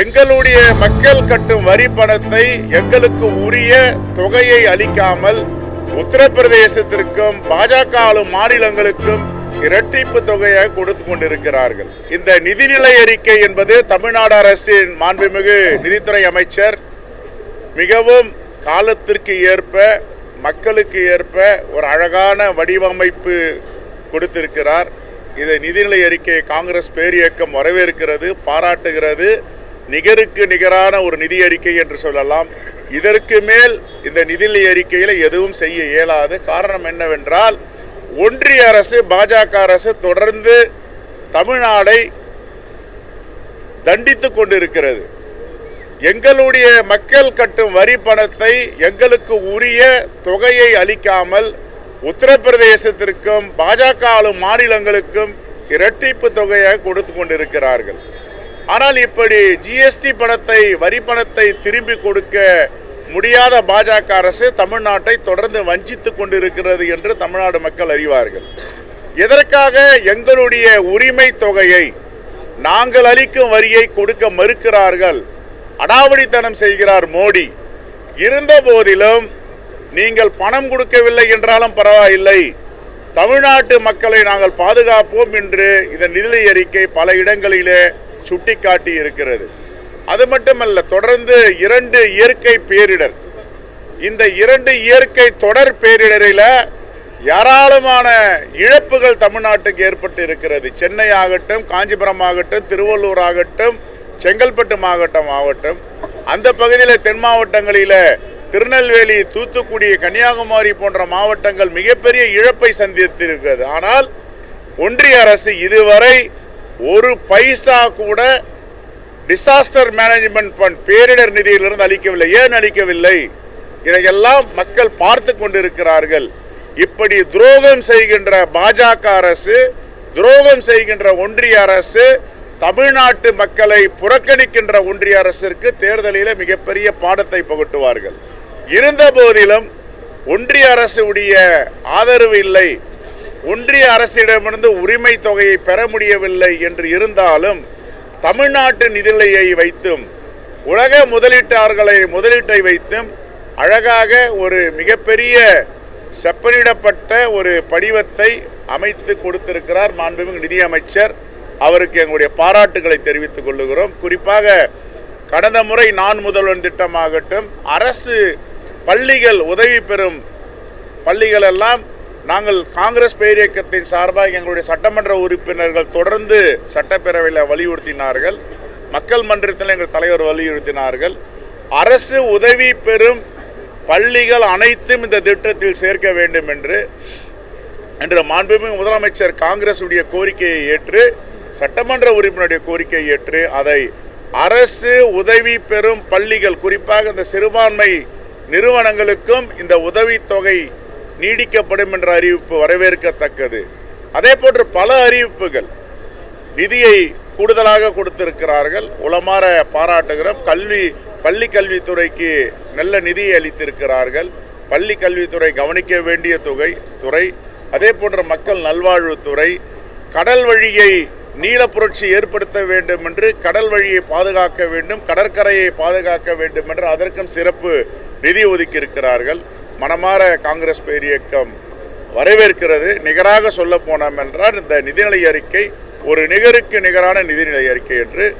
எங்களுடைய மக்கள் கட்டும் வரி பணத்தை எங்களுக்கு உரிய தொகையை அளிக்காமல் உத்தரப்பிரதேசத்திற்கும் பாஜக ஆளும் மாநிலங்களுக்கும் இரட்டிப்பு தொகையை கொடுத்து கொண்டிருக்கிறார்கள். இந்த நிதிநிலை அறிக்கை என்பது தமிழ்நாடு அரசின் மாண்புமிகு நிதித்துறை அமைச்சர் மிகவும் காலத்திற்கு ஏற்ப மக்களுக்கு ஏற்ப ஒரு அழகான வடிவமைப்பு கொடுத்திருக்கிறார். இதை நிதிநிலை அறிக்கையை காங்கிரஸ் பேரியக்கம் வரவேற்கிறது பாராட்டுகிறது. நிகருக்கு நிகரான ஒரு நிதி அறிக்கை என்று சொல்லலாம். இதற்கு மேல் இந்த நிதிநிலை அறிக்கையில் எதுவும் செய்ய இயலாது. காரணம் என்னவென்றால் ஒன்றிய அரசு பாஜக அரசு தொடர்ந்து தமிழ்நாடை தண்டித்து கொண்டிருக்கிறது. எங்களுடைய மக்கள் கட்டும் வரி பணத்தை எங்களுக்கு உரிய தொகையை அளிக்காமல் உத்தரப்பிரதேசத்திற்கும் பாஜக ஆளும் மாநிலங்களுக்கும் இரட்டிப்பு தொகையாக கொடுத்து கொண்டிருக்கிறார்கள். ஆனால் இப்படி ஜிஎஸ்டி பணத்தை வரி பணத்தை திரும்பி கொடுக்க முடியாத பாஜக அரசு தமிழ்நாட்டை தொடர்ந்து வஞ்சித்து கொண்டிருக்கிறது என்று தமிழ்நாடு மக்கள் அறிவார்கள். எதற்காக எங்களுடைய உரிமை தொகையை நாங்கள் அளிக்கும் வரியை கொடுக்க மறுக்கிறார்கள்? அடாவடித்தனம் செய்கிறார் மோடி. இருந்த போதிலும் நீங்கள் பணம் கொடுக்கவில்லை என்றாலும் பரவாயில்லை. தமிழ்நாட்டு மக்களை நாங்கள் பாதுகாப்போம் என்று இந்த நிதிநிலை அறிக்கை பல இடங்களிலே சுட்டிக்காட்டி இருக்கிறது. அது மட்டுமல்ல தொடர்ந்து இரண்டு இயற்கை பேரிடர். இந்த இரண்டு இயற்கை தொடர் பேரிடரில் ஏராளமான இழப்புகள் தமிழ்நாட்டுக்கு ஏற்பட்டு இருக்கிறது சென்னை ஆகட்டும் காஞ்சிபுரம் ஆகட்டும் திருவள்ளூர் ஆகட்டும் செங்கல்பட்டு மாவட்டம் ஆகட்டும். அந்த பகுதியில் தென் மாவட்டங்களில் திருநெல்வேலி தூத்துக்குடி கன்னியாகுமரி போன்ற மாவட்டங்கள் மிகப்பெரிய இழப்பை சந்தித்திருக்கிறது. ஆனால் ஒன்றிய அரசு இதுவரை ஒரு பைசா கூட டிசாஸ்டர் மேனேஜ்மெண்ட் ஃபண்ட் பேரிடர் நிதியிலிருந்து அளிக்கவில்லை. ஏன் அளிக்கவில்லை? இதையெல்லாம் மக்கள் பார்த்து கொண்டிருக்கிறார்கள். இப்படி துரோகம் செய்கின்ற பாஜக அரசு துரோகம் செய்கின்ற ஒன்றிய அரசு தமிழ்நாட்டு மக்களை புறக்கணிக்கின்ற ஒன்றிய அரசிற்கு தேர்தலில் மிகப்பெரிய பாடத்தை புகட்டுவார்கள். இருந்த போதிலும் ஒன்றிய அரசுடைய ஆதரவு இல்லை. ஒன்றிய அரசிடமிருந்து உரிமை தொகையை பெற முடியவில்லை என்று இருந்தாலும் தமிழ்நாட்டு நிதிநிலையை வைத்தும் உலக முதலீட்டாளர்களை முதலீட்டை வைத்தும் அழகாக ஒரு மிகப்பெரிய செப்பனிடப்பட்ட ஒரு படிவத்தை அமைத்து கொடுத்திருக்கிறார் மாண்புமிகு நிதியமைச்சர். அவருக்கு எங்களுடைய பாராட்டுகளை தெரிவித்துக் கொள்ளுகிறோம். குறிப்பாக கடந்த முறை நான் முதல்வன் திட்டமாகட்டும் அரசு பள்ளிகள் உதவி பெறும் பள்ளிகள் எல்லாம் நாங்கள் காங்கிரஸ் பேரியக்கத்தின் சார்பாக எங்களுடைய சட்டமன்ற உறுப்பினர்கள் தொடர்ந்து சட்டப்பேரவையில் வலியுறுத்தினார்கள். மக்கள் மன்றத்தில் எங்கள் தலைவர் வலியுறுத்தினார்கள். அரசு உதவி பெறும் பள்ளிகள் அனைத்தும் இந்த திட்டத்தில் சேர்க்க வேண்டும் என்று என்ற மாண்புமிகு முதலமைச்சர் காங்கிரசுடைய கோரிக்கையை ஏற்று சட்டமன்ற உறுப்பினருடைய கோரிக்கையை ஏற்று அதை அரசு உதவி பெறும் பள்ளிகள் குறிப்பாக இந்த சிறுபான்மை நிறுவனங்களுக்கும் இந்த உதவித்தொகை நீடிக்கப்படும் என்ற அறிவிப்பு வரவேற்கத்தக்கது. அதே போன்று பல அறிவிப்புகள் நிதியை கூடுதலாக கொடுத்திருக்கிறார்கள். உளமாற பாராட்டுகிறோம். கல்வி பள்ளி கல்வித்துறைக்கு நல்ல நிதியை அளித்திருக்கிறார்கள். பள்ளி கல்வித்துறை கவனிக்க வேண்டிய தொகை துறை அதே போன்ற மக்கள் நல்வாழ்வுத்துறை கடல் வழியை நீல புரட்சி ஏற்படுத்த வேண்டும் என்று கடல் வழியை பாதுகாக்க வேண்டும் கடற்கரையை பாதுகாக்க வேண்டும் என்று அதற்கும் சிறப்பு நிதி ஒதுக்கியிருக்கிறார்கள். மனமாற காங்கிரஸ் பேரியக்கம் வரவேற்கிறது. நிகராக சொல்ல போனோம் என்றால் இந்த நிதிநிலை அறிக்கை ஒரு நிகருக்கு நிகரான நிதிநிலை அறிக்கை என்று